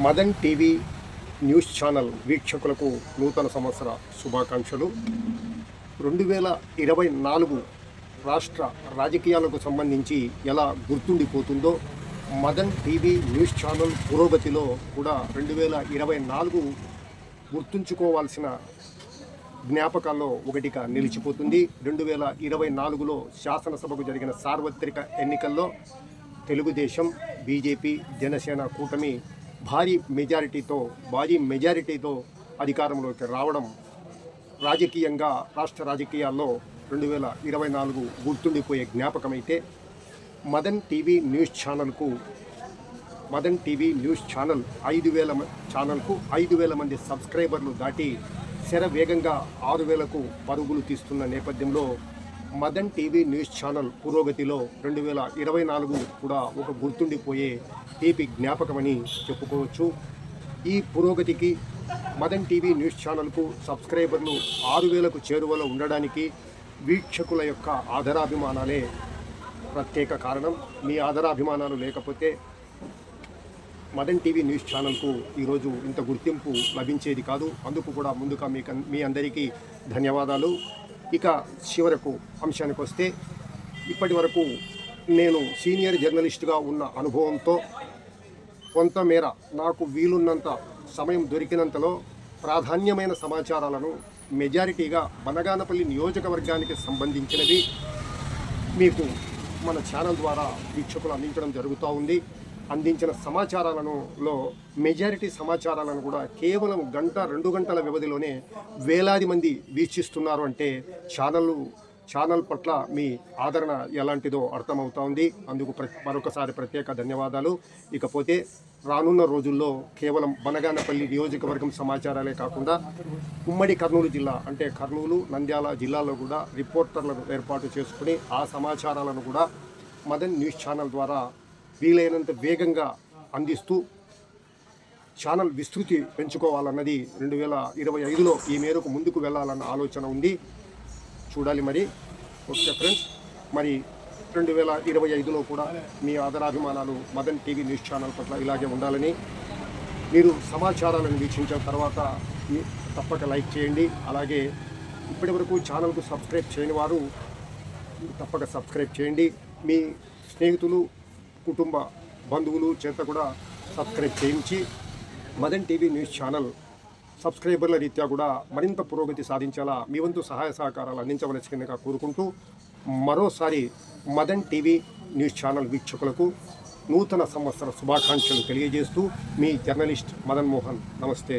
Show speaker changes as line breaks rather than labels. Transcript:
Madan TV news channel వీక్షకులకు నూతన సంవత్సర శుభాకాంక్షలు. రెండు వేల ఇరవై నాలుగు రాష్ట్ర రాజకీయాలకు సంబంధించి ఎలా గుర్తుండిపోతుందో మదన్ టీవీ న్యూస్ ఛానల్ పురోగతిలో కూడా రెండు వేల ఇరవై నాలుగు గుర్తుంచుకోవాల్సిన జ్ఞాపకాల్లో ఒకటిగా నిలిచిపోతుంది. రెండు వేల ఇరవై నాలుగులో శాసనసభకు జరిగిన సార్వత్రిక ఎన్నికల్లో తెలుగుదేశం బీజేపీ జనసేన కూటమి భారీ మెజారిటీతో భారీ మెజారిటీతో అధికారంలోకి రావడం రాజకీయంగా రాష్ట్ర రాజకీయాల్లో రెండు వేల ఇరవై నాలుగు గుర్తుండిపోయే జ్ఞాపకమైతే మదన్ టీవీ న్యూస్ ఛానల్కు మదన్ టీవీ న్యూస్ ఛానల్ ఐదు వేల ఛానల్కు ఐదు వేల మంది సబ్స్క్రైబర్లు దాటి శర వేగంగా ఆరు వేలకు పరుగులు తీస్తున్న నేపథ్యంలో మదన్ టీవీ న్యూస్ ఛానల్ పురోగతిలో రెండు వేల ఇరవై నాలుగు కూడా ఒక గుర్తుండిపోయే తీపి జ్ఞాపకమని చెప్పుకోవచ్చు. ఈ పురోగతికి మదన్ టీవీ న్యూస్ ఛానల్కు సబ్స్క్రైబర్లు ఆరు వేలకు చేరువలో ఉండడానికి వీక్షకుల యొక్క ఆదరాభిమానాలే ప్రత్యేక కారణం. మీ ఆదరాభిమానాలు లేకపోతే మదన్ టీవీ న్యూస్ ఛానల్కు ఈరోజు ఇంత గుర్తింపు లభించేది కాదు. అందుకు కూడా ముందుగా మీ మీ అందరికీ ధన్యవాదాలు. ఇక చివరకు అంశానికి వస్తే ఇప్పటి వరకు నేను సీనియర్ జర్నలిస్ట్గా ఉన్న అనుభవంతో కొంతమేర నాకు వీలున్నంత సమయం దొరికినంతలో ప్రాధాన్యమైన సమాచారాలను మెజారిటీగా బనగానపల్లి నియోజకవర్గానికి సంబంధించినవి మీకు మన ఛానల్ ద్వారా వీక్షకులు అందించడం జరుగుతూ ఉంది. అందించిన సమాచారాలను లో మెజారిటీ సమాచారాలను కూడా కేవలం గంట రెండు గంటల వ్యవధిలోనే వేలాది మంది వీక్షిస్తున్నారు అంటే ఛానళ్ళు ఛానల్ పట్ల మీ ఆదరణ ఎలాంటిదో అర్థమవుతా ఉంది అందుకు ప్ర మరొకసారి ప్రత్యేక ధన్యవాదాలు. ఇకపోతే రానున్న రోజుల్లో కేవలం బనగానపల్లి నియోజకవర్గం సమాచారాలే కాకుండా ఉమ్మడి కర్నూలు జిల్లా అంటే కర్నూలు నంద్యాల జిల్లాలో కూడా రిపోర్టర్లను ఏర్పాటు చేసుకుని ఆ సమాచారాలను కూడా మదన్ న్యూస్ ఛానల్ ద్వారా వీలైనంత వేగంగా అందిస్తూ ఛానల్ విస్తృతి పెంచుకోవాలన్నది రెండు వేల ఇరవై ఐదులో ఈ మేరకు ముందుకు వెళ్ళాలన్న ఆలోచన ఉంది. చూడాలి మరి. Okay friends. మరి రెండు వేల ఇరవై ఐదులో కూడా మీ ఆదరాభిమానాలు మదన్ టీవీ న్యూస్ ఛానల్ పట్ల ఇలాగే ఉండాలని. మీరు సమాచారాలను వీక్షించిన తర్వాత మీ- తప్పక లైక్ చేయండి. అలాగే ఇప్పటివరకు ఛానల్కు సబ్స్క్రైబ్ చేయని వారు తప్పక సబ్స్క్రైబ్ చేయండి. మీ స్నేహితులు కుటుంబ బంధువులు చేత కూడా సబ్స్క్రైబ్ చేయించి మదన్ టీవీ న్యూస్ ఛానల్ సబ్స్క్రైబర్ల రీత్యా కూడా మరింత పురోగతి సాధించేలా మీ వంతు సహాయ సహకారాలు అందించవలసిందిగా కోరుకుంటూ మరోసారి మదన్ టీవీ న్యూస్ ఛానల్ వీక్షకులకు నూతన సంవత్సర శుభాకాంక్షలు తెలియజేస్తూ మీ జర్నలిస్ట్ మదన్ మోహన్. నమస్తే.